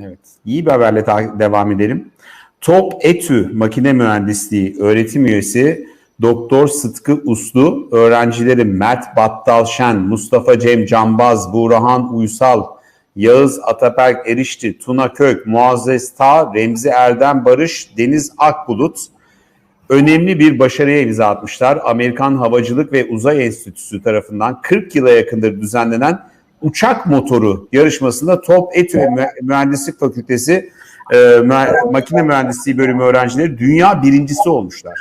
Evet. İyi bir haberle devam edelim. Top Etü Makine Mühendisliği öğretim üyesi Doktor Sıtkı Uslu, öğrencileri Mert Battal Şen, Mustafa Cem Cambaz, Burhan Uysal, Yağız Ataberk Erişti, Tuna Kök, Muazzez Ta, Remzi Erdem Barış, Deniz Akbulut önemli bir başarıya imza atmışlar. Amerikan Havacılık ve Uzay Enstitüsü tarafından 40 yıla yakındır düzenlenen uçak motoru yarışmasında Top Etü Mühendislik Fakültesi e, Makine Mühendisliği bölümü öğrencileri dünya birincisi olmuşlar.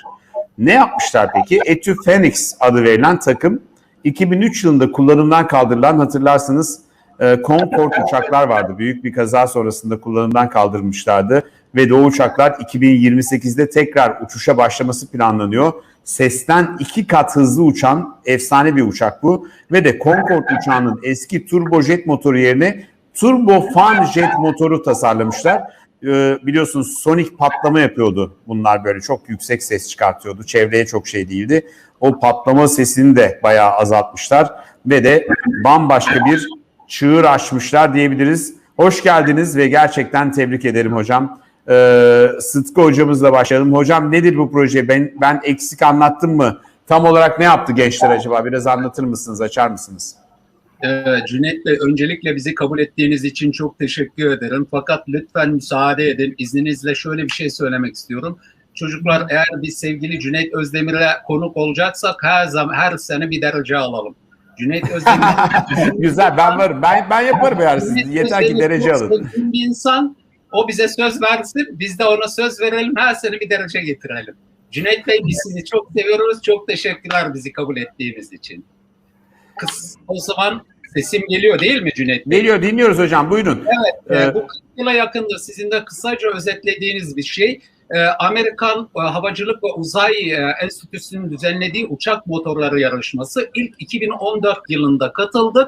Ne yapmışlar peki? Etü Phoenix adı verilen takım 2003 yılında kullanımdan kaldırılan hatırlarsınız e, Concorde uçaklar vardı. Büyük bir kaza sonrasında kullanımdan kaldırmışlardı ve o uçaklar 2028'de tekrar uçuşa başlaması planlanıyor. Sesten iki kat hızlı uçan efsane bir uçak bu ve de Concorde uçağının eski turbojet motoru yerine turbofan jet motoru tasarlamışlar. Ee, biliyorsunuz sonik patlama yapıyordu bunlar böyle çok yüksek ses çıkartıyordu. Çevreye çok şey değildi. O patlama sesini de bayağı azaltmışlar ve de bambaşka bir çığır açmışlar diyebiliriz. Hoş geldiniz ve gerçekten tebrik ederim hocam. Ee, Sıtkı hocamızla başlayalım. Hocam nedir bu proje? Ben, ben eksik anlattım mı? Tam olarak ne yaptı gençler acaba? Biraz anlatır mısınız, açar mısınız? Ee, Cüneyt Bey öncelikle bizi kabul ettiğiniz için çok teşekkür ederim. Fakat lütfen müsaade edin. İzninizle şöyle bir şey söylemek istiyorum. Çocuklar eğer biz sevgili Cüneyt Özdemir'e konuk olacaksak her zaman her sene bir derece alalım. Cüneyt Özdemir. Güzel ben varım. Ben ben yaparım yani siz yeter ki derece alın. Bir insan o bize söz versin, biz de ona söz verelim, her sene bir derece getirelim. Cüneyt Bey biz sizi çok seviyoruz, çok teşekkürler bizi kabul ettiğimiz için. Kız, o zaman sesim geliyor değil mi Cüneyt Bey? Geliyor, dinliyoruz hocam, buyurun. Evet, ee, bu 40 yıla yakındır sizin de kısaca özetlediğiniz bir şey. E, Amerikan e, Havacılık ve Uzay e, Enstitüsü'nün düzenlediği uçak motorları yarışması ilk 2014 yılında katıldık.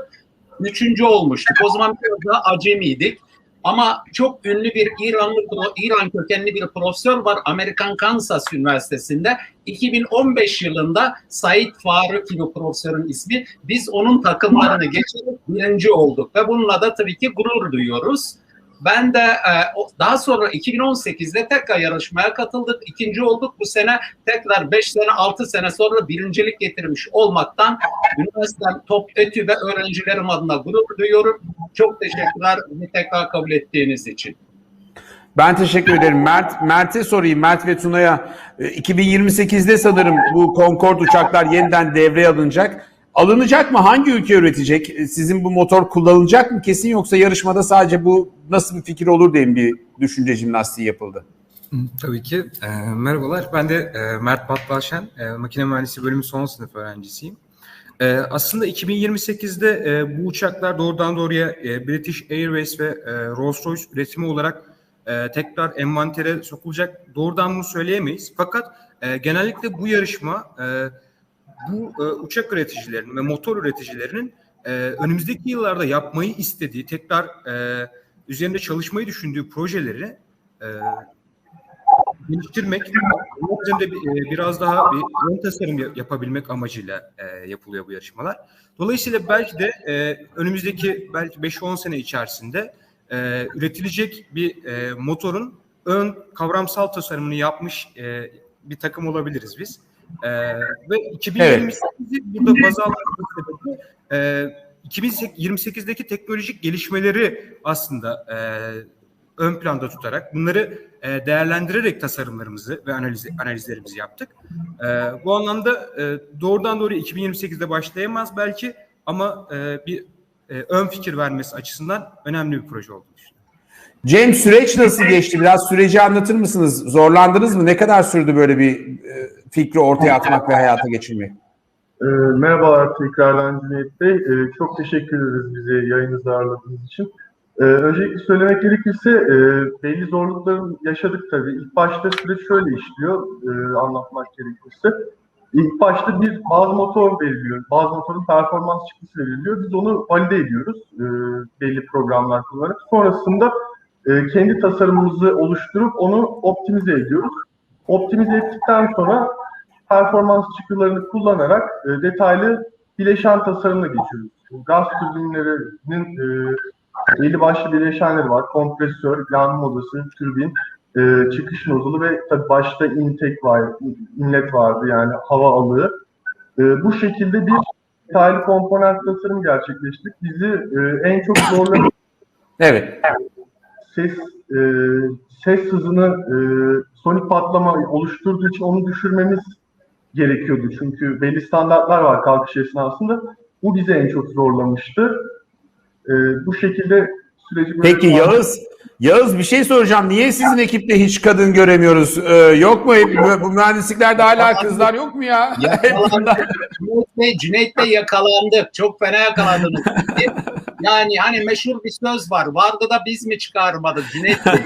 Üçüncü olmuştuk. O zaman biraz daha acemiydik. Ama çok ünlü bir İranlı, İran kökenli bir profesör var Amerikan Kansas Üniversitesi'nde. 2015 yılında Said Faruk gibi profesörün ismi. Biz onun takımlarını geçirip birinci olduk ve bununla da tabii ki gurur duyuyoruz. Ben de e, daha sonra 2018'de tekrar yarışmaya katıldık. İkinci olduk. Bu sene tekrar 5 sene 6 sene sonra birincilik getirmiş olmaktan üniversitem top etü ve öğrencilerim adına gurur duyuyorum. Çok teşekkürler beni tekrar kabul ettiğiniz için. Ben teşekkür ederim. Mert Mert'e sorayım. Mert ve Tuna'ya 2028'de e, sanırım bu Concorde uçaklar yeniden devreye alınacak. Alınacak mı? Hangi ülke üretecek? Sizin bu motor kullanılacak mı kesin yoksa yarışmada sadece bu nasıl bir fikir olur diye bir düşünce jimnastiği yapıldı? Tabii ki. E, merhabalar. Ben de e, Mert Batbalşen, e, makine mühendisi bölümü son sınıf öğrencisiyim. E, aslında 2028'de e, bu uçaklar doğrudan doğruya e, British Airways ve e, Rolls-Royce üretimi olarak e, tekrar envantere sokulacak. Doğrudan bunu söyleyemeyiz. Fakat e, genellikle bu yarışma e, bu e, uçak üreticilerinin ve motor üreticilerinin e, önümüzdeki yıllarda yapmayı istediği, tekrar e, üzerinde çalışmayı düşündüğü projeleri e, geliştirmek, üzerinde bir, e, biraz daha bir ön tasarım yapabilmek amacıyla e, yapılıyor bu yarışmalar. Dolayısıyla belki de e, önümüzdeki belki 5-10 sene içerisinde e, üretilecek bir e, motorun ön kavramsal tasarımını yapmış e, bir takım olabiliriz biz. E, ve 2028'i evet. burada baz almak sebebi e, 2028'deki teknolojik gelişmeleri aslında e, ön planda tutarak bunları e, değerlendirerek tasarımlarımızı ve analiz, analizlerimizi yaptık. E, bu anlamda e, doğrudan doğruya 2028'de başlayamaz belki ama e, bir e, ön fikir vermesi açısından önemli bir proje düşünüyorum. Cem süreç nasıl geçti? Biraz süreci anlatır mısınız? Zorlandınız mı? Ne kadar sürdü böyle bir fikri ortaya atmak ve hayata geçirmek? E, merhabalar tekrardan Cüneyt Bey. E, çok teşekkür ederiz bizi yayınınızda ağırladığınız için. E, öncelikle söylemek gerekirse e, belli zorlukların yaşadık tabii. İlk başta süreç şöyle işliyor e, anlatmak gerekirse. İlk başta bir bazı motor veriliyor. Bazı motorun performans çıktısı veriliyor. Biz onu valide ediyoruz e, belli programlar kullanarak. Sonrasında e, kendi tasarımımızı oluşturup onu optimize ediyoruz. Optimize ettikten sonra performans çıktılarını kullanarak e, detaylı bileşen tasarımına geçiyoruz. Gaz türbinlerinin e, belli başlı bileşenleri var. Kompresör, yanma odası, türbin, e, çıkış nozulu ve tabii başta intake var, inlet vardı yani hava alığı. E, bu şekilde bir detaylı komponent tasarım gerçekleştirdik. Bizi e, en çok zorlayan Evet. Ses e, ses hızını e, sonik patlama oluşturduğu için onu düşürmemiz gerekiyordu. Çünkü belli standartlar var kalkış esnasında. Bu bizi en çok zorlamıştı. E, bu şekilde süreci böyle Peki Yağız, Yağız bir şey soracağım. Niye sizin ekipte hiç kadın göremiyoruz? Ee, yok mu? Hep bu- Bu mühendisliklerde hala kızlar yok mu ya? Bunlar- Cüneyt Bey, Cüneyt Bey yakalandık. Çok fena yakalandınız. yani hani meşhur bir söz var. Vardı da biz mi çıkarmadık Cüneyt Bey?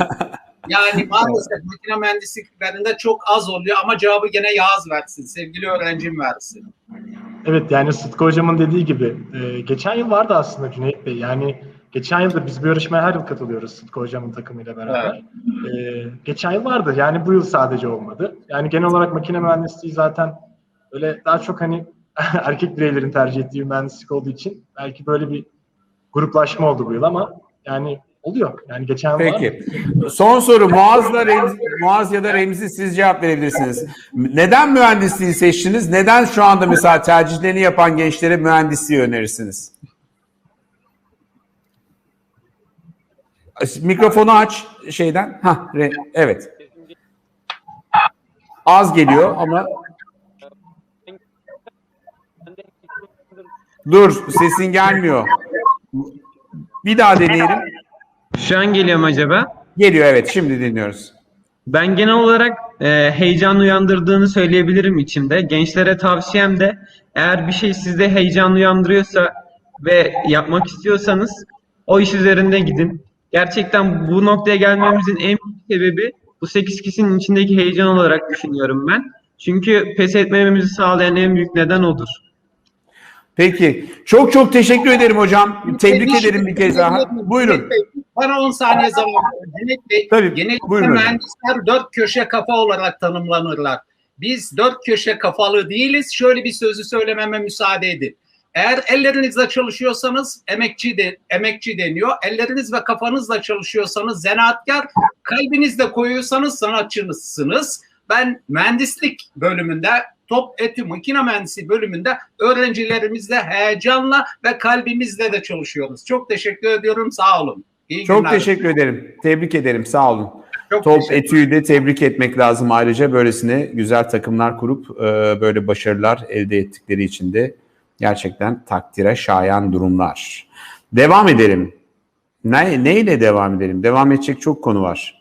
Yani maalesef makine mühendisliklerinde çok az oluyor ama cevabı gene Yağız versin. Sevgili öğrencim versin. Evet yani Sıtkı hocamın dediği gibi e, geçen yıl vardı aslında Cüneyt Bey. Yani geçen yıl da biz bu yarışmaya her yıl katılıyoruz Sıtkı hocamın takımıyla beraber. E, geçen yıl vardı yani bu yıl sadece olmadı. Yani genel olarak makine mühendisliği zaten öyle daha çok hani erkek bireylerin tercih ettiği bir mühendislik olduğu için belki böyle bir gruplaşma oldu bu yıl ama yani oluyor. Yani geçen. Peki. Son soru Muaz'la Remzi, Muaz ya da Remzi siz cevap verebilirsiniz. Neden mühendisliği seçtiniz? Neden şu anda mesela tercihlerini yapan gençlere mühendisliği önerirsiniz? Mikrofonu aç şeyden. Ha, evet. Az geliyor ama Dur, sesin gelmiyor. Bir daha deneyelim. Şu an geliyor mu acaba? Geliyor evet, şimdi dinliyoruz. Ben genel olarak e, heyecan uyandırdığını söyleyebilirim içimde. Gençlere tavsiyem de eğer bir şey sizde heyecan uyandırıyorsa ve yapmak istiyorsanız o iş üzerinde gidin. Gerçekten bu noktaya gelmemizin en büyük sebebi bu 8 kişinin içindeki heyecan olarak düşünüyorum ben. Çünkü pes etmememizi sağlayan en büyük neden odur. Peki. Çok çok teşekkür ederim hocam. Tebrik ederim bir kez daha. Buyurun. Bana 10 saniye zaman. Cüneyt Bey, Tabii, genellikle buyurun mühendisler dört köşe kafa olarak tanımlanırlar. Biz dört köşe kafalı değiliz. Şöyle bir sözü söylememe müsaade edin. Eğer ellerinizle çalışıyorsanız emekçi de emekçi deniyor. Elleriniz ve kafanızla çalışıyorsanız zanaatkar, kalbinizle koyuyorsanız sanatçınızsınız. Ben mühendislik bölümünde top eti makine mühendisi bölümünde öğrencilerimizle heyecanla ve kalbimizle de çalışıyoruz. Çok teşekkür ediyorum. Sağ olun. İyi Çok günler. teşekkür ederim. Tebrik ederim. Sağ olun. Çok Top Etü'yü de tebrik etmek lazım ayrıca. Böylesine güzel takımlar kurup e, böyle başarılar elde ettikleri için de gerçekten takdire şayan durumlar. Devam edelim. Ne, neyle devam edelim? Devam edecek çok konu var.